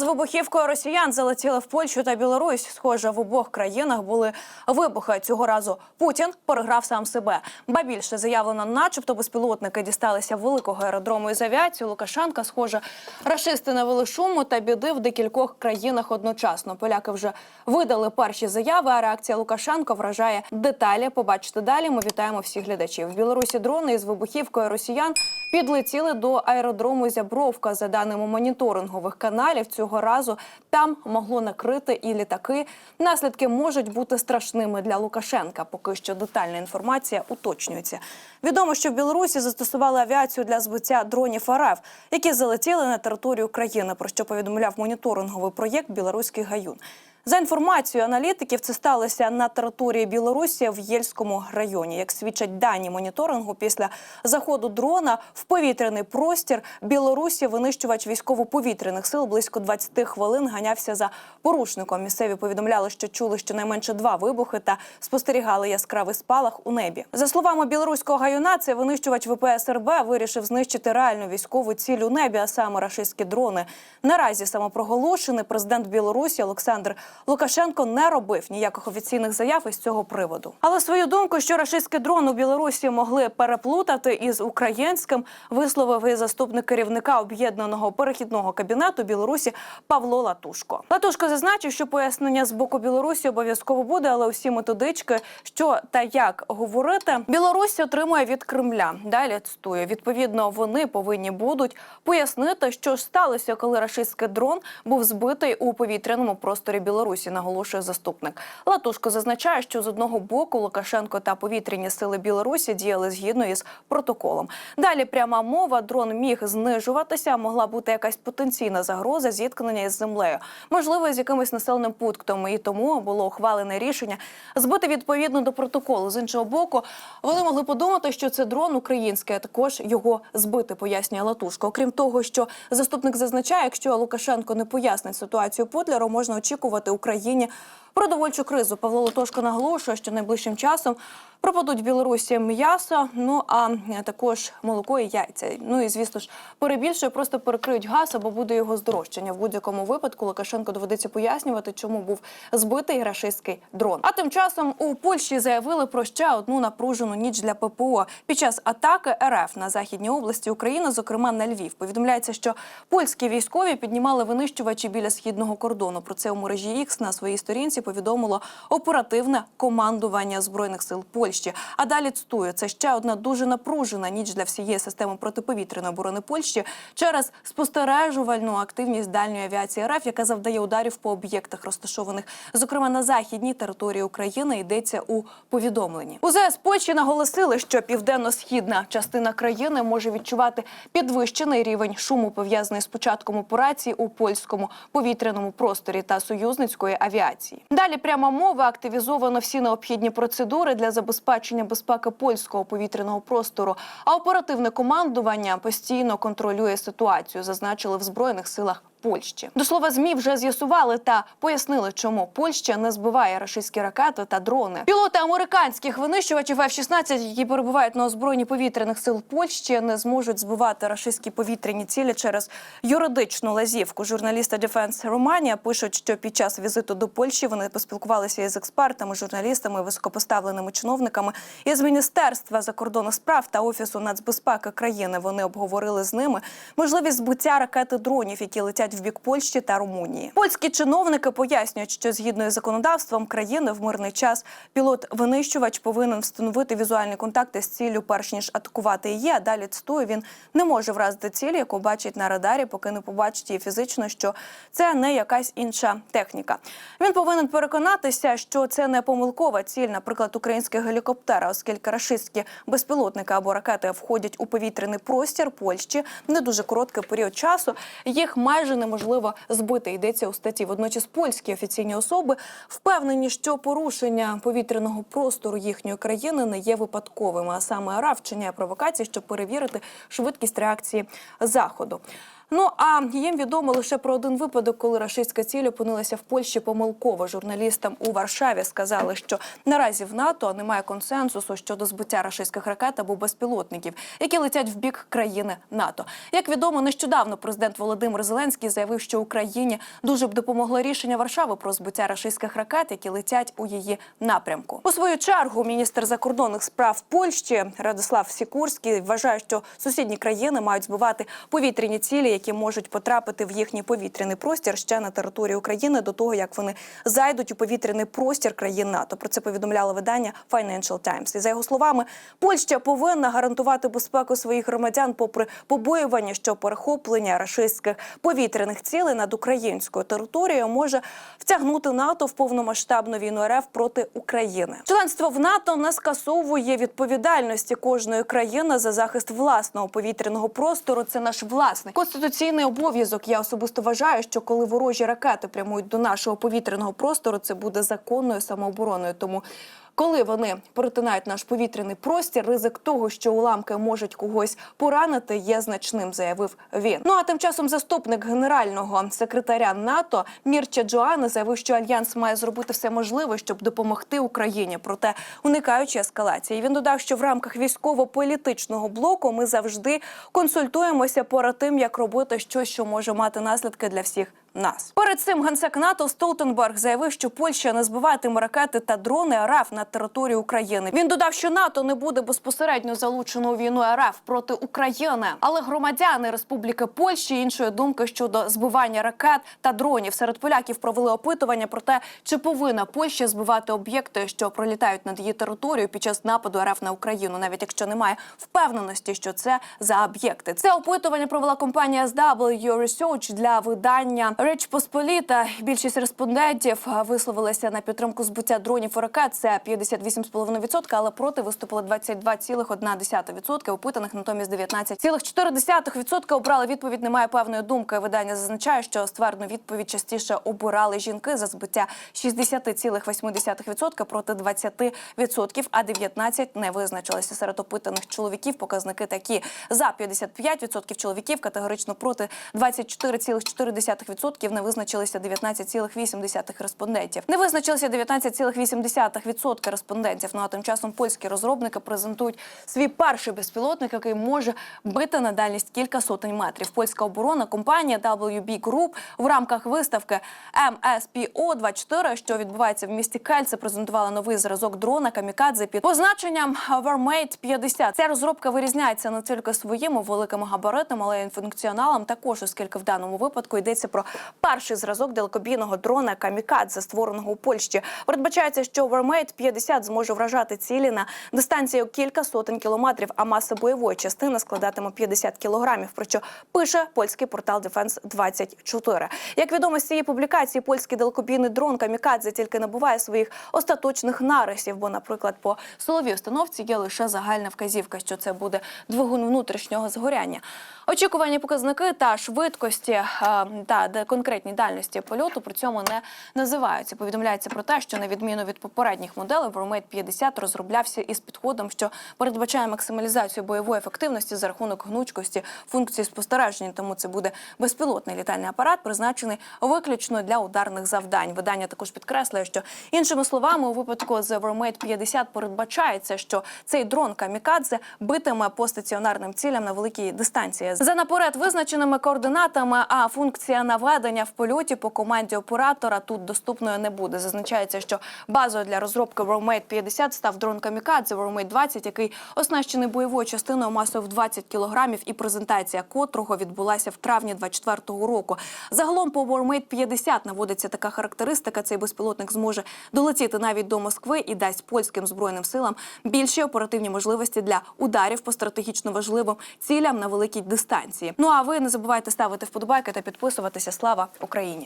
з вибухівкою росіян залетіли в Польщу та Білорусь. Схоже, в обох країнах були вибухи. Цього разу Путін переграв сам себе. Ба більше заявлено, начебто безпілотники дісталися великого аеродрому із авіації. Лукашенка, схоже, рашисти навели шуму та біди в декількох країнах одночасно. Поляки вже видали перші заяви. А реакція Лукашенка вражає деталі. Побачите далі. Ми вітаємо всіх глядачів. В Білорусі дрони із вибухівкою росіян підлетіли до аеродрому Зябровка. За даними моніторингових каналів, цього разу там могло накрити і літаки. Наслідки можуть бути страшними для Лукашенка. Поки що детальна інформація уточнюється. Відомо, що в Білорусі застосували авіацію для збиття дронів РФ, які залетіли на територію країни. Про що повідомляв моніторинговий проєкт Білоруський гаюн. За інформацією аналітиків, це сталося на території Білорусі в Єльському районі. Як свідчать дані моніторингу, після заходу дрона в повітряний простір Білорусі винищувач військово-повітряних сил близько 20 хвилин ганявся за порушником. Місцеві повідомляли, що чули щонайменше два вибухи та спостерігали яскравий спалах у небі. За словами білоруського гаюна, цей винищувач ВПС РБ вирішив знищити реальну військову ціль у небі, а саме рашистські дрони. Наразі самопроголошений президент Білорусі Олександр Лукашенко не робив ніяких офіційних заяв із цього приводу. Але свою думку, що рашистський дрон у Білорусі могли переплутати із українським, висловив і заступник керівника об'єднаного перехідного кабінету Білорусі Павло Латушко. Латушко зазначив, що пояснення з боку Білорусі обов'язково буде, але усі методички, що та як говорити, Білорусь отримує від Кремля. Далі цитую. Відповідно, вони повинні будуть пояснити, що ж сталося, коли рашистський дрон був збитий у повітряному просторі Білорусі. Наголошує заступник. Латушко зазначає, що з одного боку Лукашенко та повітряні сили Білорусі діяли згідно із протоколом. Далі пряма мова. Дрон міг знижуватися, могла бути якась потенційна загроза зіткнення із землею, можливо, з якимось населеним пунктом. І тому було ухвалене рішення збити відповідно до протоколу. З іншого боку, вони могли подумати, що це дрон український, а також його збити, пояснює Латушко. Окрім того, що заступник зазначає, якщо Лукашенко не пояснить ситуацію Путлеру, можна очікувати Україні продовольчу кризу. Павло Латошко наголошує, що найближчим часом пропадуть в Білорусі м'ясо, ну а також молоко і яйця. Ну і звісно ж перебільшує, просто перекриють газ або буде його здорожчання. В будь-якому випадку Лукашенко доведеться пояснювати, чому був збитий рашистський дрон. А тим часом у Польщі заявили про ще одну напружену ніч для ППО під час атаки РФ на західній області України, зокрема на Львів. Повідомляється, що польські військові піднімали винищувачі біля східного кордону. Про це у мережі X на своїй сторінці повідомило оперативне командування збройних сил Польщі. А далі цитую, це ще одна дуже напружена ніч для всієї системи протиповітряної оборони Польщі через спостережувальну активність дальньої авіації РФ, яка завдає ударів по об'єктах, розташованих зокрема на західній території України. Йдеться у повідомленні. У ЗС Польщі наголосили, що південно-східна частина країни може відчувати підвищений рівень шуму, пов'язаний з початком операції у польському повітряному просторі та союзницької авіації. Далі пряма мова активізовано всі необхідні процедури для забезпечення безпеки польського повітряного простору. А оперативне командування постійно контролює ситуацію, зазначили в збройних силах. Польщі до слова змі вже з'ясували та пояснили, чому Польща не збиває рашистські ракети та дрони. Пілоти американських винищувачів F-16, які перебувають на озброєнні повітряних сил Польщі, не зможуть збивати рашистські повітряні цілі через юридичну лазівку. Журналісти Defense Romania пишуть, що під час візиту до Польщі вони поспілкувалися із експертами, журналістами, високопоставленими чиновниками із міністерства закордонних справ та офісу нацбезпеки країни. Вони обговорили з ними можливість збиття ракети дронів, які летять в бік Польщі та Румунії. Польські чиновники пояснюють, що згідно із законодавством країни в мирний час пілот-винищувач повинен встановити візуальні контакти з ціллю, перш ніж атакувати її. А далі цитую, він не може вразити ціль, яку бачить на радарі, поки не побачить її фізично, що це не якась інша техніка. Він повинен переконатися, що це не помилкова ціль, наприклад, український гелікоптер, оскільки рашистські безпілотники або ракети входять у повітряний простір Польщі не дуже короткий період часу. Їх майже неможливо збити. Йдеться у статті. Водночас польські офіційні особи впевнені, що порушення повітряного простору їхньої країни не є випадковими, а саме РАФ чиняє провокації, щоб перевірити швидкість реакції заходу. Ну а їм відомо лише про один випадок, коли рашистська ціль опинилася в Польщі помилково. Журналістам у Варшаві сказали, що наразі в НАТО немає консенсусу щодо збиття рашистських ракет або безпілотників, які летять в бік країни НАТО. Як відомо, нещодавно президент Володимир Зеленський заявив, що Україні дуже б допомогло рішення Варшави про збиття рашистських ракет, які летять у її напрямку. У свою чергу міністр закордонних справ Польщі Радислав Сікурський вважає, що сусідні країни мають збивати повітряні цілі, які можуть потрапити в їхній повітряний простір ще на території України до того, як вони зайдуть у повітряний простір країн НАТО. Про це повідомляло видання Financial Times. І за його словами, Польща повинна гарантувати безпеку своїх громадян, попри побоювання, що перехоплення рашистських повітряних цілей над українською територією може втягнути НАТО в повномасштабну війну РФ проти України. Членство в НАТО не скасовує відповідальності кожної країни за захист власного повітряного простору. Це наш власний конституційний обов'язок. Я особисто вважаю, що коли ворожі ракети прямують до нашого повітряного простору, це буде законною самообороною. Тому коли вони перетинають наш повітряний простір, ризик того, що уламки можуть когось поранити, є значним, заявив він. Ну а тим часом заступник генерального секретаря НАТО Мірча Джоани заявив, що альянс має зробити все можливе, щоб допомогти Україні, проте уникаючи ескалації. Він додав, що в рамках військово-політичного блоку ми завжди консультуємося перед тим, як робити щось, що може мати наслідки для всіх нас. Перед цим генсек НАТО Столтенберг заявив, що Польща не збиватиме ракети та дрони РФ на територію України. Він додав, що НАТО не буде безпосередньо залучено у війну РФ проти України, але громадяни Республіки Польщі іншої думки щодо збивання ракет та дронів серед поляків провели опитування про те, чи повинна Польща збивати об'єкти, що пролітають над її територією під час нападу РФ на Україну, навіть якщо немає впевненості, що це за об'єкти. Це опитування провела компанія SW Research для видання Реч Посполіта. Більшість респондентів висловилися на підтримку збиття дронів і ракет. Це 58,5%, але проти виступило 22,1%. Опитаних натомість 19,4% обрали відповідь. Немає певної думки. Видання зазначає, що ствердну відповідь частіше обирали жінки за збиття 60,8% проти 20%, а 19% не визначилися серед опитаних чоловіків. Показники такі за 55% чоловіків категорично проти 24,4% не визначилися 19,8% респондентів. Не визначилися 19,8% респондентів. Ну а тим часом польські розробники презентують свій перший безпілотник, який може бити на дальність кілька сотень метрів. Польська оборонна компанія WB Group в рамках виставки MSPO 24 що відбувається в місті Кельце, презентувала новий зразок дрона камікадзе під позначенням Warmate 50. Ця розробка вирізняється не тільки своїми великими габаритами, але й функціоналом також, оскільки в даному випадку йдеться про перший зразок далекобійного дрона камікадзе, створеного у Польщі. Передбачається, що Warmate 50 зможе вражати цілі на дистанцію кілька сотень кілометрів, а маса бойової частини складатиме 50 кілограмів. Про що пише польський портал Defense 24 Як відомо з цієї публікації, польський далекобійний дрон камікадзе тільки набуває своїх остаточних нарисів, бо, наприклад, по силовій установці є лише загальна вказівка, що це буде двигун внутрішнього згоряння. Очікувані показники та швидкості е, та де конкретні дальності польоту при цьому не називаються. Повідомляється про те, що на відміну від попередніх моделей, Warmate 50 розроблявся із підходом, що передбачає максималізацію бойової ефективності за рахунок гнучкості функції спостереження. Тому це буде безпілотний літальний апарат, призначений виключно для ударних завдань. Видання також підкреслює, що іншими словами, у випадку з Warmate 50 передбачається, що цей дрон камікадзе битиме по стаціонарним цілям на великій дистанції за наперед визначеними координатами. А функція наведення в польоті по команді оператора тут доступною не буде. Зазначається, що базою для розробки Warmate 50 став дрон камікадзе Warmate 20, який оснащений бойовою частиною масою в 20 кілограмів, і презентація котрого відбулася в травні 24-го року. Загалом по Warmate 50 наводиться така характеристика. Цей безпілотник зможе долетіти навіть до Москви і дасть польським збройним силам більші оперативні можливості для ударів по стратегічно важливим цілям на великій дистанції. Ну а ви не забувайте ставити вподобайки та підписуватися. Слава Україні!